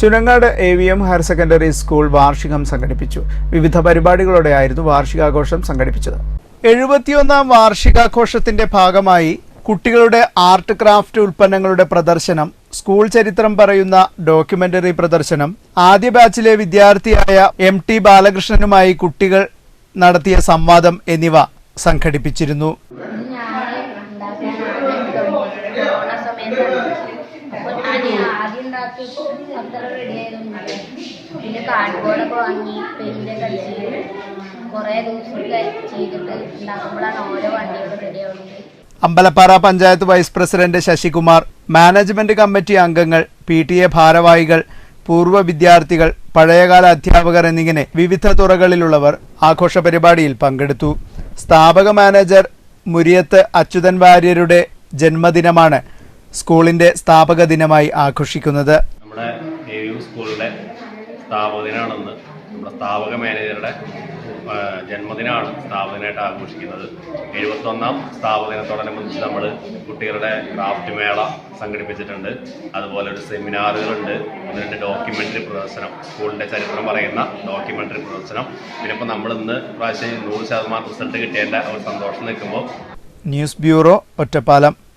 Chunangad A V M higher secondary school വാർഷികം സംഘടിപ്പിച്ചു. വിവിധ പരിപാടികളോടെയായിരുന്നു വാർഷികാഘോഷം സംഘടിപ്പിച്ചത്. എഴുപത്തിയൊന്നാം വാർഷികാഘോഷത്തിന്റെ ഭാഗമായി കുട്ടികളുടെ ആർട്ട് ക്രാഫ്റ്റ് ഉൽപ്പന്നങ്ങളുടെ പ്രദർശനം സ്കൂൾ ചരിത്രം പറയുന്ന ഡോക്യുമെന്ററി പ്രദർശനം ആദ്യ ബാച്ചിലെ വിദ്യാർത്ഥിയായ എം ടി ബാലകൃഷ്ണനുമായി കുട്ടികൾ നടത്തിയ സംവാദം എന്നിവ സംഘടിപ്പിച്ചിരുന്നു. ആദ്യം ഉണ്ടാക്കി. അത്ര റെഡി ആയതൊന്നുമില്ല. പിന്നെ കാർഡ്ബോർഡൊക്കെ വാങ്ങി പെരിന്റെ അടിച്ച് കുറേ ദിവസമൊക്കെ ചെയ്തിട്ട് ഉണ്ടാക്കുമ്പോഴാണ് ഓരോ വണ്ടിയൊക്കെ റെഡി ആവുന്നത്. Ambalappara panchayat vice president Sasikumar management committee അംഗങ്ങൾ പി ടി എ ഭാരവാഹികൾ പൂർവ വിദ്യാർത്ഥികൾ പഴയകാല അധ്യാപകർ എന്നിങ്ങനെ വിവിധ തുറകളിലുള്ളവർ ആഘോഷ പരിപാടിയിൽ പങ്കെടുത്തു. സ്ഥാപക മാനേജർ മുരിയത്ത് അച്യുതൻ വാര്യരുടെ ജന്മദിനമാണ് സ്കൂളിന്റെ സ്ഥാപക ദിനമായി ആഘോഷിക്കുന്നത്. നമ്മുടെ സ്കൂളിലെ സ്ഥാപക ദിനമാണെന്ന് നമ്മുടെ സ്ഥാപക മാനേജറുടെ ജന്മദിനമാണ് സ്ഥാപനമായിട്ട് ആഘോഷിക്കുന്നത്. എഴുപത്തൊന്നാം സ്ഥാപക ദിനത്തോടനുബന്ധിച്ച് നമ്മൾ കുട്ടികളുടെ ക്രാഫ്റ്റ് മേള സംഘടിപ്പിച്ചിട്ടുണ്ട്. അതുപോലെ ഒരു സെമിനാറുകളുണ്ട്. ഒന്ന് രണ്ട് ഡോക്യുമെന്ററി പ്രദർശനം സ്കൂളിന്റെ ചരിത്രം പറയുന്ന ഡോക്യുമെന്ററി പ്രദർശനം. പിന്നെ ഇപ്പോൾ നമ്മൾ ഇന്ന് പ്രാവശ്യം നൂറ് ശതമാനം റിസൾട്ട് കിട്ടിയതിന്റെ ഒരു സന്തോഷം നിൽക്കുമ്പോൾ. News bureau Ottapalam.